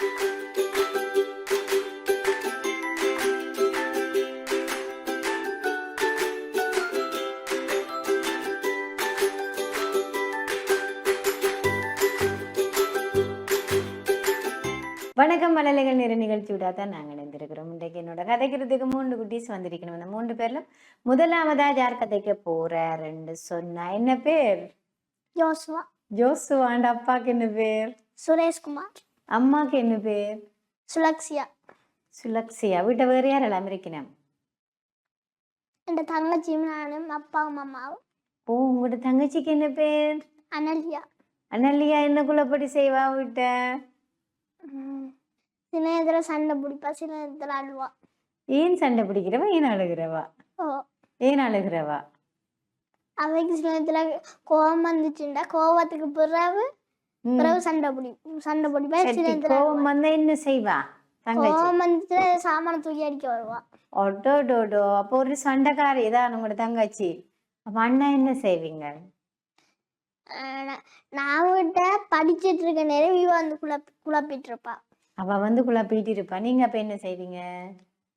வணக்கம் மலலைகள் நிற நிகழ்ச்சியோட தான் நாங்கள் இணைந்திருக்கிறோம். இன்றைக்கு என்னோட கதைக்கிறதுக்கு மூன்று குட்டீஸ் வந்திருக்கணும். அந்த மூன்று பேர்ல முதலாவதா யார் கதைக்க போறாருன்னு சொன்னா. என்ன பேர்? ஜோஸ்வா ஜோசுவாண்ட அப்பாக்கு என்ன பேர்? சுரேஷ்குமார். அம்மாக்கு என்ன பேர்? சுலக்ஷியா. சுலக்ஷியா. வீட்டை வேறு யாரெல்லாம் இருக்கணும் என் தங்கச்சியும் நானும் அப்பாவும் அம்மாவும். ஓ உங்களோட தங்கச்சிக்கு என்ன பேர்? அனல்யா. அனல்லியா என்ன குள்ளப்படி செய்வா வீட்டை? உம், சில நேரத்தில் சண்டை பிடிப்பா சில நேரத்தில் அழுவா. ஏன் சண்டை பிடிக்கிறவா ஏன் அழுகிறவா? ஓ. ஏன் அழுகிறவா? அவைக்கு சில நேரத்தில் கோவம் வந்துச்சுண்டா கோவத்துக்கு பிறகு ம். பிறகு சண்டை பிடி சண்டை பிடிப்பா சில சரி, நேரத்தில் கோவம் வந்தா என்ன செய்வா தங்கச்சி? கோவம் வந்துட்டு சாமானை தூக்கி அடிக்க வருவா. ஒட்டோடோடோ அப்போ ஒரு சண்டைக்காரி தான் உங்களோட தங்கச்சி. அப்ப அண்ணா என்ன செய்வீங்க? நான்- விட்ட படிச்சிட்டு இருக்க நேரம் இவ வந்து குழப்ப குழப்பிட்டு இருப்பா. அவ வந்து குழப்பிட்டு இருப்பா. நீங்க அப்ப என்ன செய்வீங்க?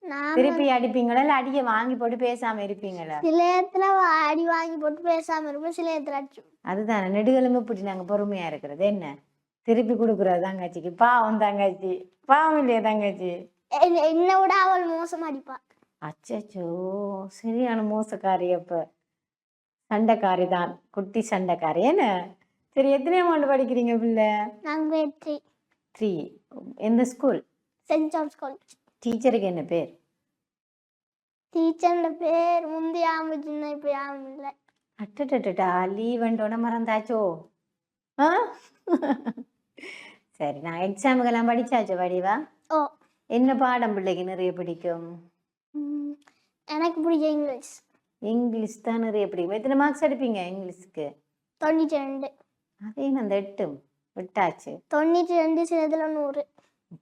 திருப்பி அடிப்பீங்களா? இல்ல அடிக்க வாங்கி போட்டு பேசாம இருப்பீங்களா? சில அவ அடி வாங்கி போட்டு பேசாம இருப்பேன் சில நேரத்துல அடிச்சு அதுதானே. நெடுகெலும்பு இப்படி நாங்க பொறுமையா இருக்கிறது. என்ன? திருப்பி கொடுக்குறது தங்கச்சிக்கு. பாவம் தங்கச்சி. பாவம் இல்லையா தங்கச்சி? என்ன- விட அவள் மோசமா அடிப்பா. அச்சச்சோ. சரியான மோசக்காரி அப்ப. சண்டைக்காரி தான். குட்டி சண்டைக்காரி. என்ன? சரி எத்தனையாம் ஆண்டு படிக்கிறீங்க பிள்ளை? நாங்க வெற்றி த்ரீ எந்த ஸ்கூல் சென்ட் ஜான்ஸ் காலேஜ் டீச்சருக்கு என்ன பேர்? டீச்சர்ல பேர் முந்தைய ஆமை சின்ன இப்ப யாரும் இல்லை அட்டட்டட்டா லீவண்டோட மறந்தாச்சோ? ஆ? சரி நான் எக்ஸாமுக்கெல்லாம் படிச்சாச்சோ வடிவா? ஓ. என்ன பாடம் பிள்ளைக்கு நிறைய பிடிக்கும்? எனக்கு பிடிச்ச இங்கிலீஷ். இங்கிலீஷ் தான் நிறைய பிடிக்கும். எத்தனை மார்க்ஸ் எடுப்பீங்க இங்கிலீஷ்க்கு? தொண்ணூற்றி ரெண்டு. அதே அந்த எட்டு. விட்டாச்சு. தொண்ணூற்றி ரெண்டு சிலதுல நூறு.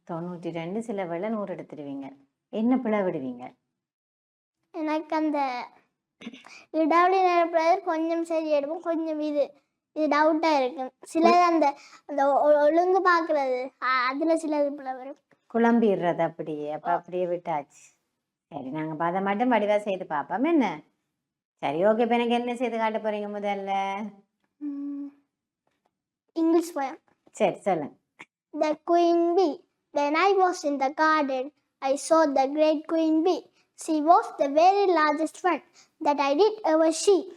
தொண்ணூற்றி ரெண்டு சில வேளை நூறு எடுத்துடுவீங்க. என்ன பிழை விடுவீங்க எனக்கு அந்த இடாவளி நிரப்புறது கொஞ்சம் சரி எடுப்போம் கொஞ்சம் இது இது டவுட்டாக இருக்கும் சிலது அந்த அந்த ஒழுங்கு பார்க்கறது அதுல சிலது பிள்ளை வரும் குழம்பிடுறது அப்படியே அப்போ அப்படியே விட்டாச்சு. சரி நாங்கள் இப்போ அதை மட்டும் வடிவா செய்து பார்ப்போம். என்ன? சரி ஓகே இப்போ எனக்கு என்ன செய்து காட்ட போறீங்க முதல்ல? இங்கிலீஷ் பயம் சரி சொல்லுங்க. The queen bee. Then I was in the garden. I saw the great queen bee. She was the very largest one that I did ever see.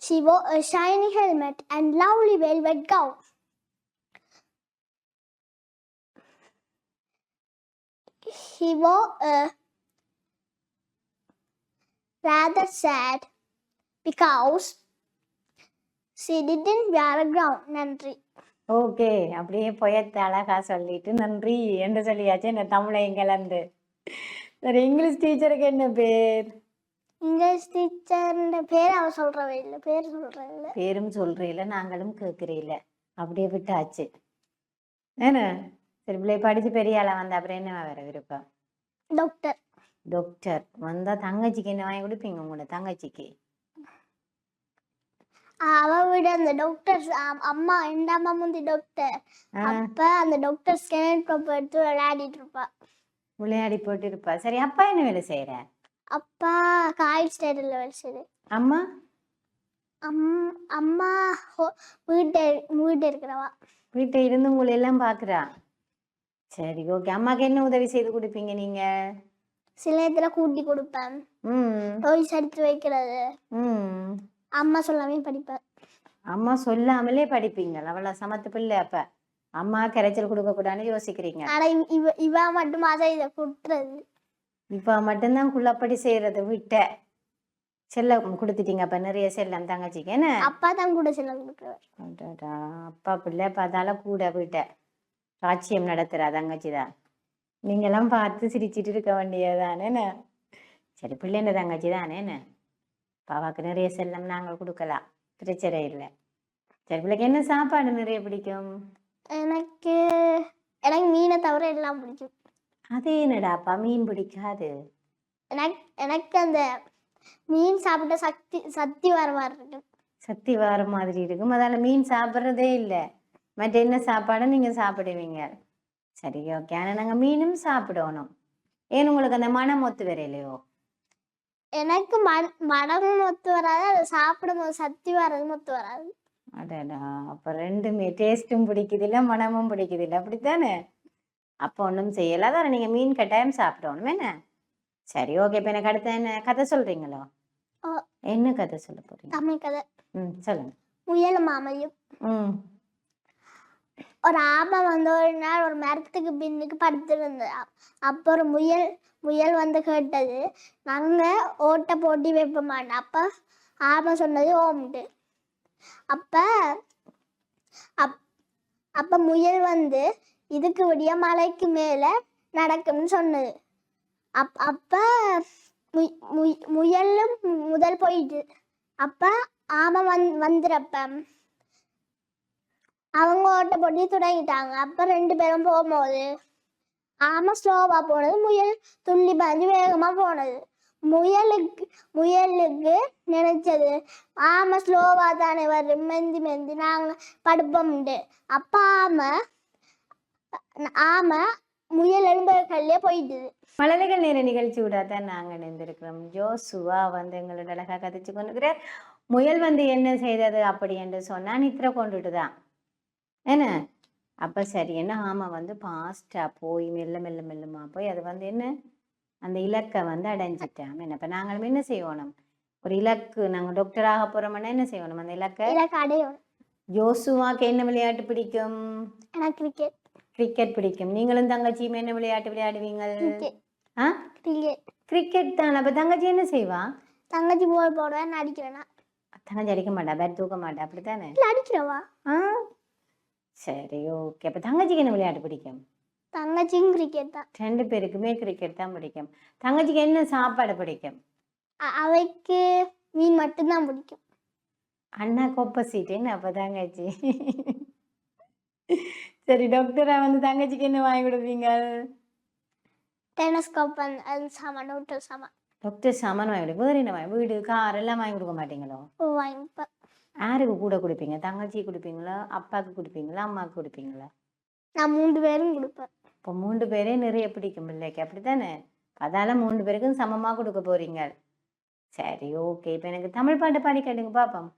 She wore a shiny helmet and lovely velvet gown. He wore a rather sad because she didn't wear a gown and okay. அப்படியே புயத்தை அழகா சொல்லிட்டு நன்றி என்று சொல்லியாச்சு என்ன தமிழையும் கலந்து சரி இங்கிலீஷ் டீச்சருக்கு என்ன பேர்? இங்கிலீஷ் டீச்சர்ன்ற பேர் அவ சொல்றவே இல்லை பேர் சொல்றவே இல்லை. பேரும் சொல்றீல நாங்களும் கேட்குறீல அப்படியே விட்டாச்சு. என்ன? சரி பிள்ளை படிச்சு பெரிய ஆளா வந்த அப்புறம் என்ன வேற விருப்பம்? டாக்டர் டாக்டர் வந்தா தங்கச்சிக்கு என்ன வாங்கி கொடுப்பீங்க உங்களோட தங்கச்சிக்கு? அவ விட அந்த டாக்டர் அம்மா எந்த அம்மா முந்தி டாக்டர் அப்ப அந்த டாக்டர் ஸ்கேன் டாப் எடுத்து விளையாடிட்டு இருப்பா. விளையாடி போட்டு இருப்பா சரி அப்பா என்ன வேலை செய்யற? அப்பா காய்ட் ஸ்டேட்டில் வேலை செய்யுது. அம்மா? அம் அம்மா வீட்டு வீட்டு இருக்கிறவா. வீட்டை இருந்து உங்களை எல்லாம் பாக்குறா? சரி ஓகே அம்மாக்கு என்ன உதவி செய்து கொடுப்பீங்க நீங்க? சில நேரத்துல கூட்டி கொடுப்பேன். ம். டோய்ஸ் எடுத்து வைக்கிறது. ம். அம்மா சொல்லாமே படிப்பேன் அம்மா சொல்லாமலே படிப்பீங்க. அவ்வளோ சமத்து பிள்ளை அப்ப. அம்மா கரைச்சல் கொடுக்க கூடாதுன்னு யோசிக்கிறீங்க. ஆனா இவ- இவ இவ மட்டும் அதை இதை குட்டுறது இப்ப மட்டும்தான் குள்ளப்படி செய்யறது விட்ட. செல்லம் கொடுத்துட்டீங்க அப்ப நிறைய செல்லம் தங்கச்சிக்கு. என்ன? அப்பா தான் கூட செல்லம் அடடா, அப்பா பிள்ளை பார்த்தால கூட விட்ட. ராட்சியம் நடத்துறா தங்கச்சி தான். நீங்கெல்லாம் பார்த்து சிரிச்சிட்டு இருக்க வேண்டியதுதானே என்ன? சரி பிள்ளைங்க தங்கச்சி தானே? பாப்பாக்கு நிறைய செல்லம் நாங்கள் கொடுக்கலாம். பிரச்சனை இல்லை. சரி பிள்ளைக்கு என்ன சாப்பாடு நிறைய பிடிக்கும்? எனக்கு எனக்கு மீனை தவிர எல்லாம் பிடிக்கும். அது என்னடாப்பா மீன் பிடிக்காது. எனக்கு எனக்கு அந்த மீன் சாப்பிட்ட சக்தி சக்தி வர மாதிரி இருக்கு சக்தி வர மாதிரி இருக்கும். அதால மீன் சாப்பிட்றதே இல்லை. மற்ற என்ன சாப்பாடு நீங்க சாப்பிடுவீங்க? சரி ஓகே ஆனால் நாங்கள் மீனும் சாப்பிடணும். ஏன் உங்களுக்கு அந்த மனம் ஒத்து வரையிலையோ எனக்கு மண் மனமும் ஒத்து வராது அதை சாப்பிடும்போது சக்தி வர்றதும் ஒத்து வராது. அடடா அப்போ ரெண்டுமே டேஸ்ட்டும் பிடிக்குதில்ல மனமும் பிடிக்குதில்ல அப்படித்தானே? அப்போ ஒன்றும் செய்யல அதான் நீங்கள் மீன் கட்டாயம் சாப்பிடணும் என்ன? சரி ஓகே இப்போ எனக்கு அடுத்த என்ன கதை சொல்கிறீங்களோ ஆ. என்ன கதை சொல்ல போறீங்க? தமிழ் கதை. ம் சொல்லுங்க. முயல் மாமையும் ம். ஒரு ஆமை வந்து ஒரு நாள் ஒரு மரத்துக்கு பின்னுக்கு படுத்திருந்தது. அ- அப்போ ஒரு முயல் முயல் வந்து கேட்டது. நாங்க ஓட்ட போட்டி வைப்போமான்னு அப்போ ஆமை சொன்னது ஓம்ட்டு. அப்ப அப் அப்ப முயல் வந்து இதுக்கு விடிய மலைக்கு மேல நடக்கும்னு சொன்னது. அப் அப்ப மு முயலும் முதல் போயிட்டு அப்ப ஆமை வந் வந்துடுறப்ப அவங்க ஓட்ட போட்டி தொடங்கிட்டாங்க. அப்ப ரெண்டு பேரும் போகும்போது ஆமை ஸ்லோவா போனது முயல் துள்ளி பாஞ்சு வேகமா போனது முயலுக்கு முயலுக்கு நினைச்சது ஆமை ஸ்லோவா தானே வரும் மெந்தி மெந்தி நாங்க படுப்போம்ண்டு அப்ப ஆமை ஆமை முயல் எலும்புகள்லயே போயிட்டுது மழலைகள் நேர நிகழ்ச்சி விட தான் நாங்கள் இணைந்திருக்கிறோம் ஜோசுவா வந்து எங்களோட அழகாக கதைச்சு கொண்டிருக்கிறார் முயல் வந்து என்ன செய்தது அப்படி என்று சொன்னா நித்திர கொண்டுட்டு தான் என்ன அப்ப சரி என்ன ஆமா வந்து பாஸ்டா போய் மெல்ல மெல்ல மெல்லமா போய் அது வந்து என்ன? அந்த இலக்கை வந்து அடைஞ்சிட்டாம் என்ன? இப்ப நாங்களும் என்ன செய்யணும்? ஒரு இலக்கு நாங்க டாக்டர் ஆக போறோம்னா என்ன செய்யணும்? அந்த இலக்கை? அடையும் ஜோசுவாக்கு என்ன விளையாட்டு பிடிக்கும்? கிரிக்கெட் கிரிக்கெட் பிடிக்கும். நீங்களும் தங்கச்சியும் என்ன விளையாட்டு விளையாடுவீங்க ஆ? கிரிக்கெட் கிரிக்கெட் தான். அப்ப தங்கச்சி என்ன செய்வா? தங்கச்சி போல் போடுவேன் நான் அடிக்கிறேனா தங்கச்சி அடிக்க மாட்டா பேட் தூக்க மாட்டா. அப்படித்தானே? அடிக்கிறவா ஆ? சரி ஓகே அப்ப தங்கச்சிக்கு என்ன விளையாட்டு பிடிக்கும்? தங்கச்சியும் கிரிக்கெட் தான். ரெண்டு பேருக்குமே கிரிக்கெட் தான் பிடிக்கும். தங்கச்சிக்கு என்ன சாப்பாடு பிடிக்கும்? அவைக்கு மீன் மட்டும்தான் பிடிக்கும். அண்ணாக்கு ஆப்போசிட் என்ன அப்ப தங்கச்சி. சரி டாக்டரா வந்து தங்கச்சிக்கு என்ன வாங்கி கொடுப்பீங்க? டெனஸ்கோப் அந்த அந்த சாமான் நோட்டு சாமான். டாக்டர் சாமான் வாங்கி கொடுப்பீங்க. வேற என்ன வாங்கி வீடு கார் எல்லாம் வாங்கி கொடுக்க மாட்டீங்களோ? வாங்கிப்பேன். யாருக்கு கூட கொடுப்பீங்க? தங்கச்சி கொடுப்பீங்களா? அப்பாவுக்கு கொடுப்பீங்களா? அம்மாவுக்கு கொடுப்பீங்களா? நான் மூன்று பேரும் கொடுப்பேன். இப்போ மூன்று பேரே நிறைய பிடிக்கும் பிள்ளைக்கு அப்படித்தானே? அதால மூன்று பேருக்கும் சமமா கொடுக்க போறீங்க. சரி ஓகே. இப்போ எனக்கு தமிழ் பாட்டு பாடி கேட்டுங்க பாப்போம்.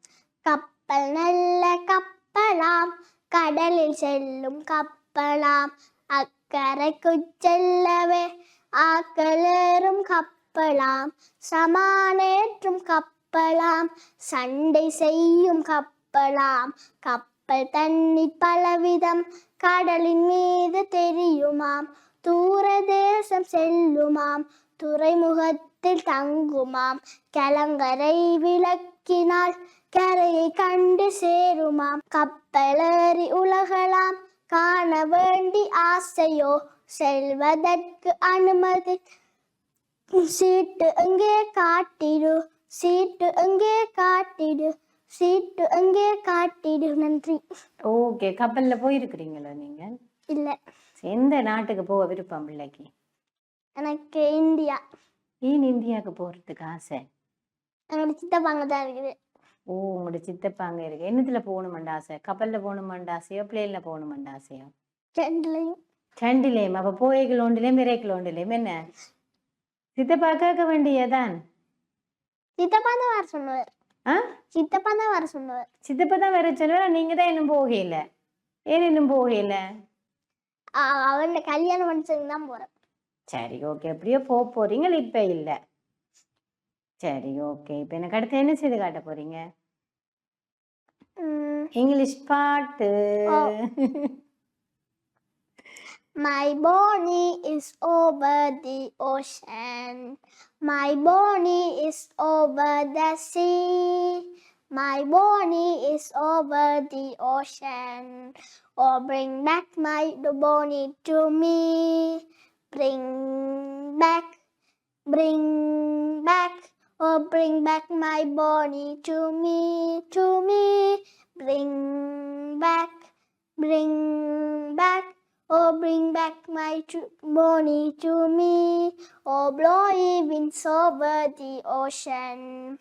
கப்பல் நல்ல கப்பலாம். கடலில் செல்லும் கப்பலாம். அக்கறைக்கு செல்லவே ஆக்களேறும் கப்பலாம். சமானேற்றும் கப்பலாம் சண்டை செய்யும் கப்பலாம். கப்பல் தண்ணி பலவிதம் கடலின் மீது தெரியுமாம். தூர தேசம் செல்லுமாம். துறைமுகத்தில் தங்குமாம். கலங்கரை விளக்கினால் கரையை கண்டு சேருமாம். கப்பலேறி உலகலாம் காண வேண்டி ஆசையோ? செல்வதற்கு அனுமதி சீட்டு எங்கே காட்டிடு சீட்டு எங்கே காட்டிடு சீட்டு எங்கே காட்டிடு. நன்றி. ஓகே கப்பல்ல போயிருக்கிறீங்களா நீங்க? இல்ல. எந்த நாட்டுக்கு போக விருப்பம் பிள்ளைக்கு? எனக்கு இந்தியா. ஏன் இந்தியாவுக்கு போறதுக்கு ஆசை? எங்களோட சித்தப்பாங்க தான் இருக்குது. ஓ உங்களோட சித்தப்பாங்க இருக்கு. என்னத்துல போகணுமெண்டு ஆசை? கப்பல்ல போகணுமெண்டு ஆசையோ பிளேன்ல போகணுமெண்டு ஆசையோ? ரெண்டுலையும். ரெண்டுலேயும். அப்ப போய்கள் ஒன்றுலேயும் மிரைகள் ஒன்றுலேயும் என்ன? சித்தப்பா கேட்க வேண்டியதான் சித்தப்பா தான் வர சொன்னவர் ஆ? சித்தப்பா தான் வர சொன்னவர் சித்தப்பா தான் வேற சொல்லுவா நீங்க தான் இன்னும் போகல ஏன் இன்னும் போகல அ- அவன் கல்யாணம் பண்ணிச்சதுக்கு தான் போறேன். சரி ஓகே. எப்படியோ போக போறீங்க இப்ப இல்ல? சரி ஓகே. இப்ப எனக்கு அடுத்து என்ன செய்து காட்ட போறீங்க? இங்கிலீஷ் பாட்டு. My bonnie is over the ocean. My bonnie is over the sea. My bonnie is over the ocean. Oh, bring back my bonnie to me. Bring back, bring back. Oh, bring back my bonnie to me, to me. Bring back, bring back. Oh, bring back my bonnie to me. Oh, blow ye winds over the ocean.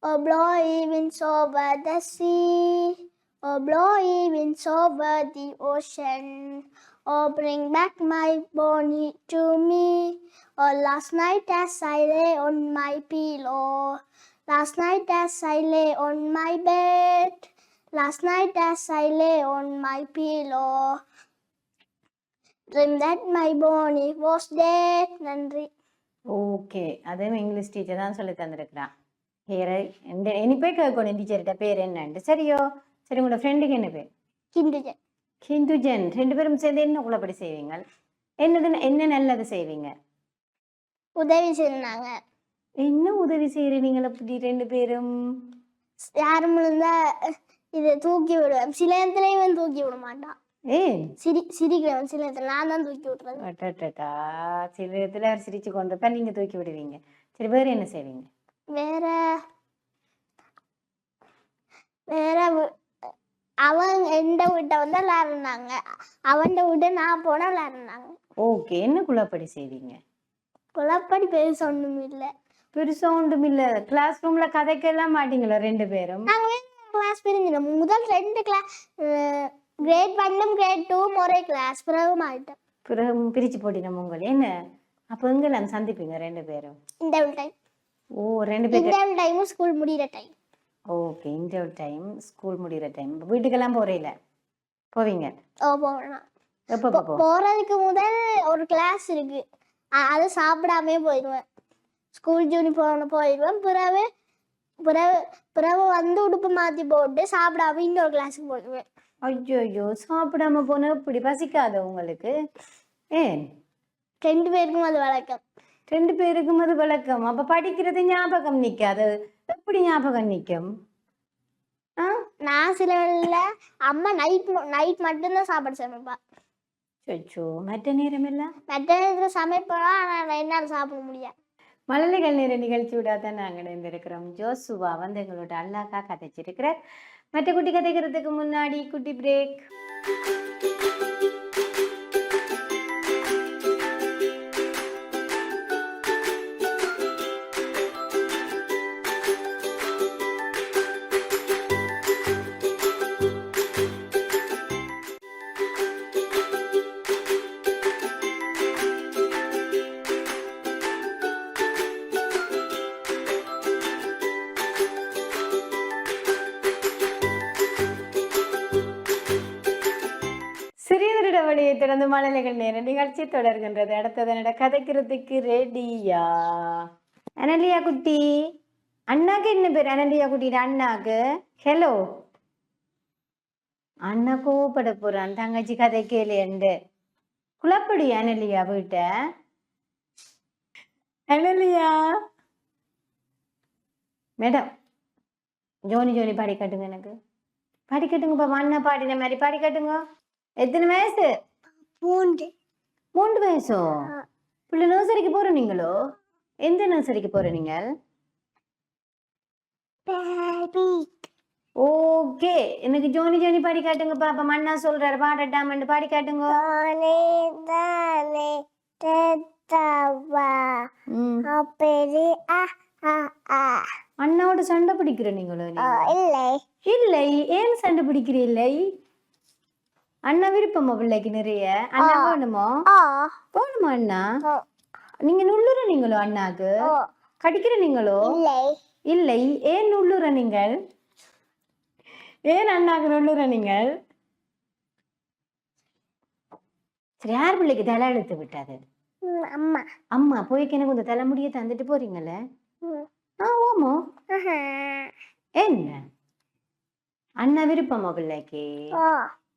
Oh, blow ye winds over the sea. Oh, blow ye winds over the ocean. Oh, bring back my Bonnie to me. Oh, last night as I lay on my pillow. Last night as I lay on my bed. Last night as I lay on my pillow. Dream that my Bonnie was dead. நன்றி. Okay அதுவும் English teacher தான் சொல்லி தந்திருக்கிறான் பேரை இனி போய் கேட்கணும் டீச்சர்கிட்ட பேர் என்னன்ட்டு. சரியோ? சரி உங்களோட ஃப்ரெண்டுக்கு என்ன பேர்? ஹிந்துஜன் ரெண்டு பேரும் சேர்ந்து என்ன குள்ளப்படி செய்வீங்க? என்னது என்ன நல்லது செய்வீங்க? உதவி செஞ்சாங்க என்ன உதவி செய்கிறீங்களா அப்படி ரெண்டு பேரும்? யாரும் இருந்தா இதை தூக்கி விடுவேன். சில இடத்துல இவன் தூக்கி விட மாட்டான். ஏன் சிரி சிரிக்கிறவன் சில இடத்துல நான் தான் தூக்கி விடுறது அட்டட்டா சில இடத்துல அவர் சிரிச்சு கொண்டிருப்பா நீங்க தூக்கி விடுவீங்க. சரி வேற என்ன செய்வீங்க? வேற வேற அவன் எந்த வீட்டை வந்து விளையாடுனாங்க. அவன் வீட்டை நான் போனா விளையாடுனாங்க. ஓகே என்ன குள்ளப்படி செய்வீங்க? குழப்படி பெருசு ஒண்ணும் இல்லை பெருசா ஒன்றும் இல்ல கிளாஸ் ரூம்ல கதைக்கெல்லாம் மாட்டீங்களா ரெண்டு பேரும்? நாங்க கிளாஸ் பிரிஞ்சிடும் முதல் ரெண்டு கிளாஸ் கிரேட் ஒன்னும் கிரேட் டூவும் ஒரே கிளாஸ் பிறகு மாறிட்டோம் பிறகு பிரிச்சு போட்டினோம் உங்களை என்ன அப்ப நான் சந்திப்பீங்க ரெண்டு பேரும் இந்த டைம் ஓ ரெண்டு பேரும் இந்த டைமும் ஸ்கூல் முடிகிற டைம் ஓகே இந்த டைம் ஸ்கூல் முடிகிற டைம் வீட்டுக்கெல்லாம் போறீல போவீங்க ஓ போகலாம் எப்போ போ- போ போறதுக்கு முதல் ஒரு கிளாஸ் இருக்கு அது சாப்பிடாமே போயிடுவேன் ஸ்கூல் யூனிஃபார்ம்ல போயிடுவேன் பிறகு பிறகு பிறகு வந்து உடுப்பு மாத்தி போட்டு சாப்பிடாம இன்னொரு கிளாஸுக்கு போயிடுவேன் ஐயோ ஐயோ சாப்பிடாம போனா இப்படி பசிக்காத உங்களுக்கு? ஏன் ரெண்டு பேருக்கும் அது வழக்கம். ரெண்டு பேருக்கும் அது வழக்கம். அப்ப படிக்கிறது ஞாபகம் நிக்காது. எப்படி ஞாபகம் நிக்கும்? ஆ? நான் சில வேளையில அம்மா நைட் நைட் மட்டும்தான் சாப்பாடு சமைப்பா. சொச்சோ மற்ற நேரம் எல்லாம் மற்ற நேரத்தில் சமைப்பா ஆனால் என்னால் சாப்பிட முடியாது. மழலைகள் நிற நிகழ்ச்சியோட தான் நாங்கள் இணைந்திருக்கிறோம். ஜோசுவா வந்து எங்களோட அல்லாக்கா கதைச்சிருக்கிறார். மற்ற குட்டி கதைக்கிறதுக்கு முன்னாடி குட்டி பிரேக் திறந்து மழலைகள் நேர நிகழ்ச்சி தொடர்கின்றது. அடுத்தது என்னோட கதைக்கிறதுக்கு ரெடியா. அனலியா குட்டி. அண்ணாக்கு என்ன பேர்? அனலியா குட்டியோட அண்ணாக்கு. ஹலோ அண்ணா கோவப்பட போறான். தங்கச்சி கதை கேளுண்டு. குழப்படி அனலியா வீட்ட. அனலியா. மேடம் ஜோனி ஜோனி பாடி காட்டுங்க எனக்கு. பாடி காட்டுங்க அண்ணா பாடின மாதிரி பாடி காட்டுங்க. எத்தனை வயசு? பூண்டு மூன்று வயசோ? பிள்ளை நர்சரிக்கு போற நீங்களோ? எந்த நர்சரிக்கு போற நீங்கள்? ஓகே எனக்கு ஜோனி ஜோனி பாடி காட்டுங்க பாப்பா. மண்ணா சொல்றாரு. பாடட்டாமன்னு பாடி காட்டுங்க. அண்ணாவோட சண்டை பிடிக்கிற நீங்களோ? இல்லை. இல்லை. ஏன் சண்டை பிடிக்கிற இல்லை? அண்ணா விருப்பமா பிள்ளைக்கு நிறைய? அண்ணா. வேணுமோ போகணுமா அண்ணா? நீங்க நுள்ளுற நீங்களோ அண்ணாக்கு? கடிக்கிற நீங்களோ? இல்லை. ஏன் நுள்ளுற நீங்கள்? ஏன் அண்ணாக்கு நுள்ளுற நீங்கள்? சரி யார் பிள்ளைக்கு தலை இழுத்து விட்டாது. அம்மா. அம்மா போய்க்கு எனக்கு இந்த தலைமுடியை தந்துட்டு போறீங்களே. ஆ ஓமோ. என்ன? அண்ணா விருப்பமா பிள்ளைக்கு?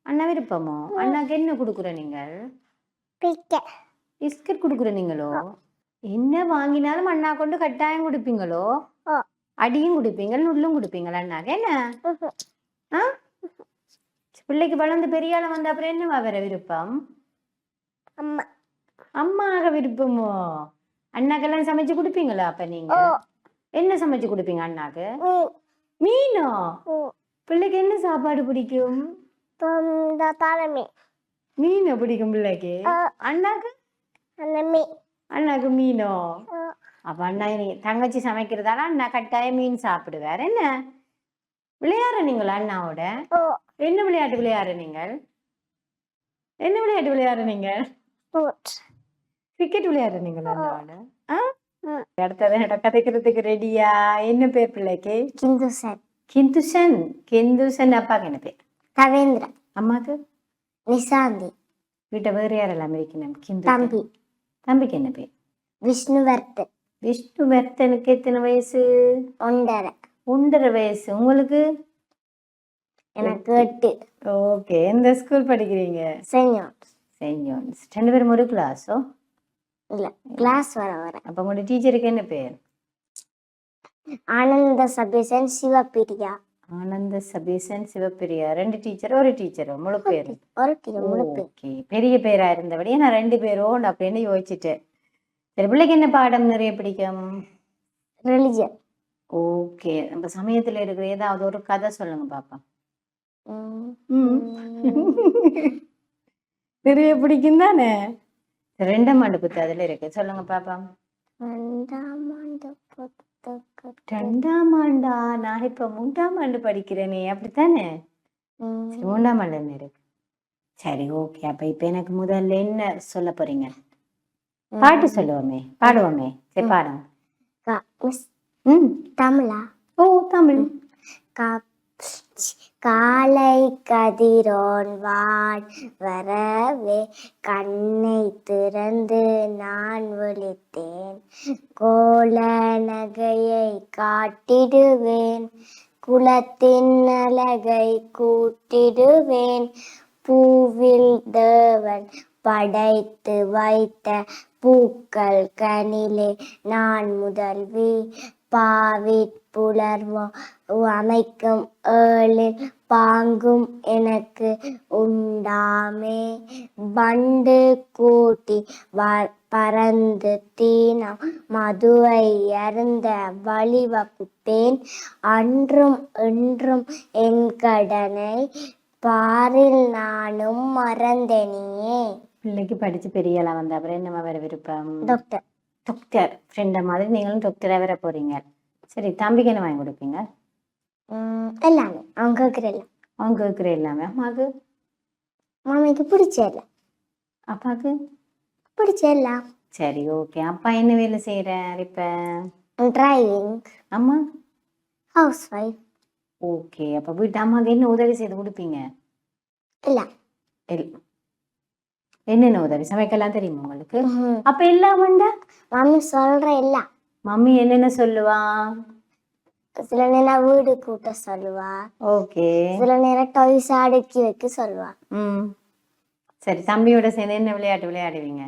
அண்ணா விருப்பமோ? அண்ணாக்கு என்ன கொடுக்குற நீங்கள்? பிஸ்கட் கொடுக்குற நீங்களோ? என்ன வாங்கினாலும் அண்ணா கொண்டு கட்டாயம் கொடுப்பீங்களோ. அடியும் கொடுப்பீங்க நுள்ளும் கொடுப்பீங்களா அண்ணாக்கு? என்ன. ஆ? பிள்ளைக்கு வளர்ந்து பெரிய ஆள வந்த அப்புறம் என்னவா வேற விருப்பம்? அம்மா. அம்மாக விருப்பமோ? அண்ணாக்கெல்லாம் சமைச்சு கொடுப்பீங்களா அப்ப நீங்க? என்ன சமைச்சு கொடுப்பீங்க அண்ணாக்கு? மீன். பிள்ளைக்கு என்ன சாப்பாடு பிடிக்கும்? தலைமை. மீனை பிடிக்கும் பிள்ளைக்கு. அண்ணாக்கு? மீன். அண்ணாக்கு மீனோ. அப்ப அண்ணா தங்கச்சி சமைக்கிறதால அண்ணா கட்டாயம் மீன் சாப்பிடுவார். என்ன? விளையாடுற நீங்களா அண்ணாவோட? என்ன விளையாட்டு விளையாடு நீங்கள்? என்ன விளையாட்டு விளையாடு நீங்கள். கிரிக்கெட் விளையாடு நீங்கள் அண்ணாவோட. அடுத்தது என்னோட கதைக்கிறதுக்கு ரெடியா என்ன பேர் பிள்ளைக்கு? Kindusan. கிந்துசன். கிந்துசன் அப்பாக்கு என்ன பேர்? Kavendra. அம்மாக்கு Nisandi. வீட்டை வேறு யாரெல்லாம் இருக்கணும் கிந்து Tambi. தம்பிக்கு என்ன பேர் Vishnuvarthan. விஷ்ணுவர்த்தனுக்கு எத்தனை வயசு ஒன்றரை ஒன்றரை வயசு உங்களுக்கு எனக்கு எட்டு ஓகே எந்த ஸ்கூல் படிக்கிறீங்க செயின்ட் ஜான்ஸ் ரெண்டு பேரும் ஒரு கிளாஸோ இல்ல கிளாஸ் வர வர அப்போ உங்களோட டீச்சருக்கு என்ன பேர் ஆனந்த சபேசன் சிவபிரியா ஆனந்த சபீசன் சிவப்பிரியா ரெண்டு டீச்சர் ஒரு டீச்சர் முழு பேர். ஓகே. பெரிய பேரா இருந்தபடியே நான் ரெண்டு பேரும் அப்படின்னு யோசிச்சுட்டேன் சரி பிள்ளைக்கு என்ன பாடம் நிறைய பிடிக்கும்? Religion okay. நம்ம சமயத்துல இருக்கிற ஏதாவது ஒரு கதை சொல்லுங்க பாப்பா. நிறைய பிடிக்கும் தானே? ரெண்டாம் ஆண்டு புத்து அதுல இருக்கு. சொல்லுங்க பாப்பா. ரெண்டாம் ஆண்டு புத்தகத்தில் ரெண்டாம் ஆண்டா நான் இப்ப மூன்றாம் ஆண்டு படிக்கிறேனே அப்படித்தானே? மூன்றாம் ஆண்டு என்ன இருக்கு. சரி ஓகே. அப்ப இப்ப எனக்கு முதல்ல என்ன சொல்ல போறீங்க? பாட்டு சொல்லுவோமே பாடுவோமே. சரி பாடுங்க கா- மிஸ். ம். தமிழா? ஓ தமிழ். கா- காலை கதிரோன் வான் வரவே கண்ணை திறந்து நான் ஒழித்தேன் கோல நகையை காட்டிடுவேன். குலத்தின் அழகை கூட்டிடுவேன். பூவில் தேவன் படைத்து வைத்த பூக்கள் கனிலே நான் முதல்வி. பாவிற் புலர்வோ அமைக்கும் ஏழில் பாங்கும் எனக்கு உண்டாமே. பண்டு கூட்டி வ- பறந்து தீனம். மதுவை அருந்த வழிவகுப்பேன் அன்றும் இன்றும் என் கடனை பாரில் நானும் மறந்தனியே பிள்ளைக்கு படிச்சு பெரிய ஆளா வந்த அப்புறம் என்னமா வர விருப்பம்? டாக்டர். டாக்டர் ஃப்ரெண்ட மாதிரி நீங்களும் டாக்டரா வர போறீங்க. சரி தம்பிக்கு என்ன வாங்கி கொடுப்பீங்க? எல்லாமே. அவங்க கேட்குறல அவங்க இருக்கிற எல்லாமே. அம்மாக்கு? மாமிக்கு பிடிச்ச எல்லாம் அப்பாக்கு? பிடிச்ச எல்லாம் சரி ஓகே அப்பா என்ன வேலை செய்யறார் இப்ப? டிரைவிங் அம்மா? ஹவுஸ் ஒய்ஃப் ஓகே அப்ப வீட்டு அம்மாக்கு என்ன உதவி செய்து கொடுப்பீங்க? இல்ல. எல்- என்னென்ன உதவி? சமைக்கலாம் தெரியுமா உங்களுக்கு. அப்ப எல்லாம் வேண்டா மாமி சொல்ற எல்லாம். மம்மி என்னென்ன சொல்லுவா? சில நேரம் வீடு கூட்ட சொல்லுவா. ஓகே. சில நேரம் டொய்ஸ் அடுக்கி வைக்க சொல்லுவா. ம். சரி தம்பியோட சேர்ந்து என்ன விளையாட்டு விளையாடுவீங்க?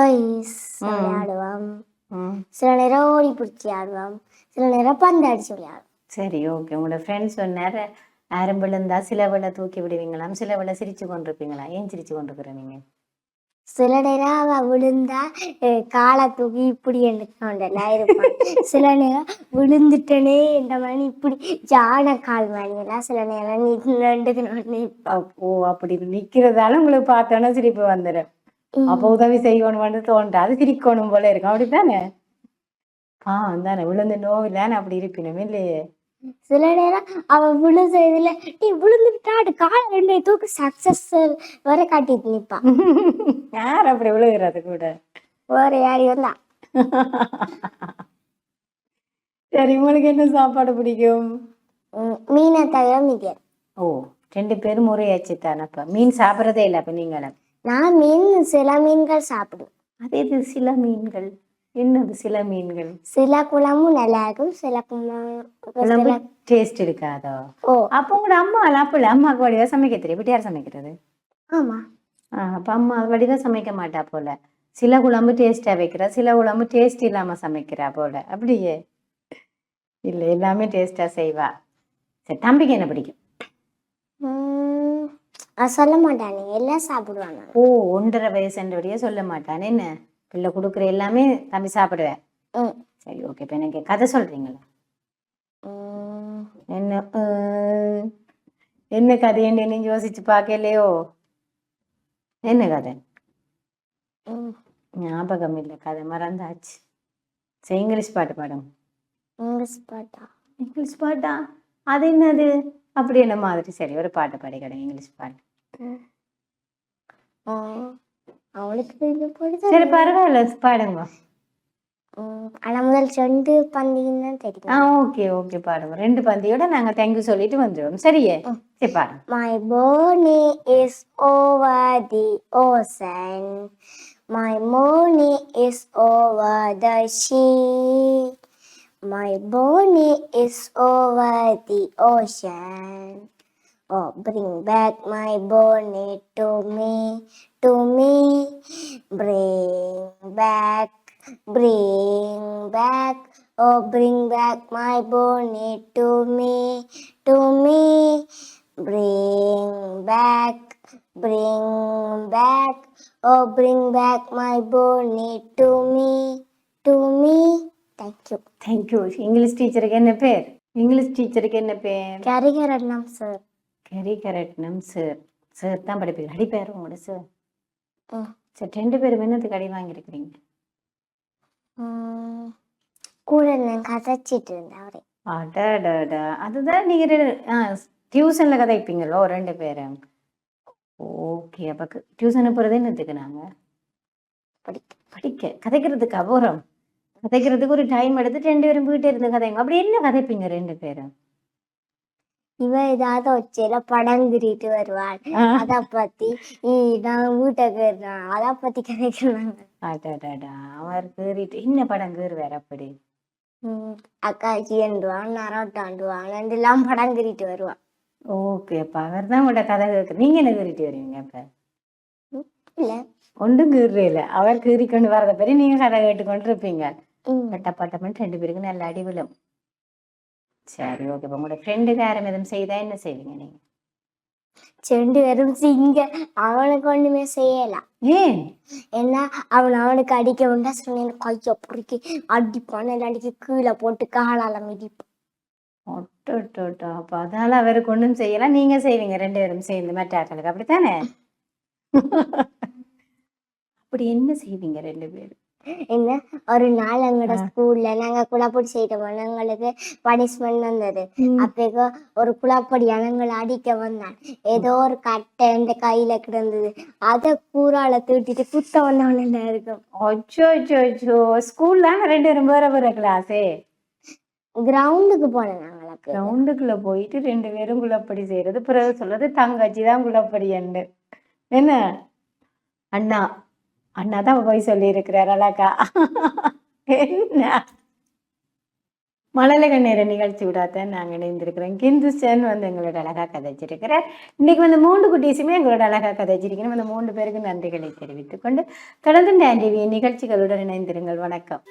டொய்ஸ். விளையாடுவோம். சில நேரம் ஓடி பிடிச்சி ஆடுவோம். சில நேரம் பந்து அடிச்சு விளையாடுவோம். சரி ஓகே. உங்களோட ஃப்ரெண்ட்ஸ் சொன்னார். ஆரம் விழுந்தா சில விழ தூக்கி விடுவீங்களாம் சில விழ சிரிச்சு கொண்டிருப்பீங்களா? ஏன் சிரிச்சு கொண்டிருக்கிற நீங்க? சில நேரம் அவ விழுந்தா காலை தூக்கி இப்படி இருப்பான். சில நேரம் விழுந்துட்டனே என்ற மணி இப்படி ஜான கால் மணியெல்லாம் சில நேரம் நின்றுக்கு நிற்பா அப்- ஓ அப்படி நிக்கிறதால உங்களுக்கு பார்த்தோன்னா சிரிப்பு வந்துடும் அப்போ உதவி செய்யணும்னு தோன்றாது சிரிக்கணும் போல இருக்கும். அப்படித்தானே? ஆ தானே? விழுந்து நோவில்லான்னு அப்படி இருப்பினும் இல்லையே? சில நேரம் அவ விழுந்த இதுல நீ விழுந்துட்டாடு காலை ரெண்டு தூக்கு சக்சஸ் வர காட்டிட்டு நிப்பா. யார் அப்படி விழுகிறது கூட? வேற யாரி வந்தா சரி உங்களுக்கு என்ன சாப்பாடு பிடிக்கும்? மீனை தவிர மிதியாது ஓ ரெண்டு பேரும் முறையாச்சு தானே அப்ப. மீன் சாப்பிட்றதே இல்லை அப்ப நீங்களும்? நான் மீன் சில மீன்கள் சாப்பிடுவேன். அது இது சில மீன்கள். என்னது சில மீன்கள்? சில குழம்பும் நல்லா இருக்கும் சில குழம்பு டேஸ்ட் இருக்காதோ ஓ. அப்போ உங்களோட அம்மா அப்பல அம்மாவுக்கு வடிவா சமைக்க தெரியும். வீட்டு யார் சமைக்கிறது? ஆமா. அப்ப அம்மா வடிவா சமைக்க மாட்டா போல. சில குழம்பு டேஸ்டா வைக்கிறா சில குழம்பு டேஸ்ட் இல்லாம சமைக்கிறா போல. அப்படியே? இல்ல எல்லாமே டேஸ்டா செய்வா. சரி தம்பிக்கு என்ன பிடிக்கும்? சொல்ல மாட்டானே. எல்லாம் சாப்பிடுவாங்க ஓ ஒன்றரை வயசுன்றபடியே சொல்ல மாட்டான். என்ன? பிள்ளை கொடுக்குற எல்லாமே தம்பி சாப்பிடுவேன். சரி ஓகே இப்போ எனக்கு கதை சொல்றீங்களா? உம், என்ன என்ன கதைன்னு நீங்க யோசிச்சு பார்க்கலையோ? என்ன கதை? ஞாபகம் இல்லை கதை மறந்தாச்சு. சரி இங்கிலீஷ் பாட்டு பாடுங்க. இங்கிலீஷ் பாட்டா? இங்கிலீஷ் பாட்டா? அது என்னது? அப்படி என்ன மாதிரி? சரி ஒரு பாட்டு பாடி கிடையாது இங்கிலீஷ் பாட்டு. அவளுக்கு இது பிடிச்சது. சரி பரவாயில்ல பாடுங்க ம், ஆனா முதல் ரெண்டு பந்தியும் தான் ஆ தெரியும் ஓகே ஓகே பாடுங்க ரெண்டு பந்தியோட நாங்க தேங்க்யூ சொல்லிட்டு வந்துடுவோம் சரியே சரி பாருங்க My journey is over the ocean. My journey is over the sea. My journey is over the ocean. Oh, bring back my bonnet to me, to me. Bring back, bring back. Oh, bring back my bonnet to me, to me. Bring back, bring back. Oh, bring back my bonnet to me, to me. Thank you. Thank you. English teacher again, a pair. English teacher again, a pair. Carry her क्या sir கரி கரட்னம் sir sir தான் படிப்பீங்க அடி பேர் உங்களோட sir. சரி ரெண்டு பேரும் என்னத்துக்கு அடி வாங்கியிருக்கிறீங்க? கூட நான் கதைச்சிட்டு இருந்தேன் அவரே. அடடடா. அதுதான் நீங்க ரெண்டு ஆ டியூஷன்ல கதைப்பீங்களோ ரெண்டு பேரும் ஓகே அப்ப டியூஷன் போறது என்னத்துக்கு நாங்க? படிக்க. படிக்க. கதைக்கிறதுக்கு அபூரம் கதைக்கிறதுக்கு ஒரு டைம் எடுத்து ரெண்டு பேரும் வீட்டை இருந்து கதைங்க. அப்படி என்ன கதைப்பீங்க ரெண்டு பேரும்? இவ ஏதாவது வச்சேல படம் திரிட்டு வருவாள். அத பத்தி நான் வீட்டுக்கு இருக்கேன் அத பத்தி கதைக்கிறாங்க அடடடா அவர் கேறிட்டு என்ன படம் கேறுவார் அப்படி. அக்காச்சி என்றுவான் நரோட்டாண்டுவான் எல்லாம் படம் திரிட்டு வருவான். ஓகே அப்ப அவர் தான் உங்களோட கதை கேட்கு நீங்க என்ன கேறிட்டு வருவீங்க அப்ப? இல்ல. ஒன்றும் கீறே இல்லை. அவர் கீறி கொண்டு வரதை பற்றி நீங்க கதை கேட்டுக்கொண்டு இருப்பீங்க பட்ட பட்டமன் ரெண்டு பேருக்கு நல்ல அடி விழும். சரி ஓகே இப்போ உங்களோட ஃப்ரெண்டுக்கு யாரும் எதுவும் செய்தா என்ன செய்வீங்க நீங்க? ரெண்டு பேரும் சிங்க. அவனுக்கு ஒண்ணுமே செய்யலாம் ஏன்? ஏன்னா அவன் அவனுக்கு அடிக்க வேண்டாம் சொன்னேன் கையை பொறுக்கி அடிப்பான் இல்லாட்டிக்கு கீழே போட்டு காலால மிதிப்பான் ஒட்டோட்டோட்டோ அப்போ அதால அவருக்கு ஒன்றும் செய்யலாம் நீங்க செய்வீங்க ரெண்டு பேரும் சேர்ந்து. மற்றாக்களுக்கு அப்படித்தானே? அப்படி என்ன செய்வீங்க ரெண்டு பேரும்? என்ன? ஒரு நாள் எங்களோட. ஸ்கூல்ல நாங்க குழப்படி செய்தோம் எங்களுக்கு பனிஷ்மெண்ட் வந்தது. அப்போ ஒரு குழப்படி எங்களை அடிக்க வந்தான் ஏதோ ஒரு கட்டை எந்த கையில கிடந்தது. அத கூறால தூட்டிட்டு குத்த வந்தவன இருக்கும்? அச்சோ அச்சோ அச்சோ. ஸ்கூல்ல ரெண்டு பேரும் வேற வேற கிளாஸே கிரவுண்டுக்கு போனேன் நாங்களுக்கு கிரவுண்டுக்குள்ள போயிட்டு ரெண்டு பேரும் குள்ளப்படி செய்யறது. பிறகு சொல்றது தங்கச்சி தான் என்று. என்ன? அண்ணா அண்ணா தான் போய் சொல்லியிருக்கிறார் அழகா. என்ன? மழலை கண்ணீரை நிகழ்ச்சி விடாத நாங்கள் இணைந்திருக்கிறோம். கிந்துஸ்டன் வந்து எங்களோட அழகா கதைச்சிருக்கிறார். இன்னைக்கு வந்து மூன்று குட்டீஸுமே எங்களோட அழகா கதைச்சிருக்கணும் அந்த மூன்று பேருக்கு நன்றிகளை தெரிவித்துக் கொண்டு தொடர்ந்து டேண்டிவி நிகழ்ச்சிகளுடன் இணைந்திருங்கள். வணக்கம்.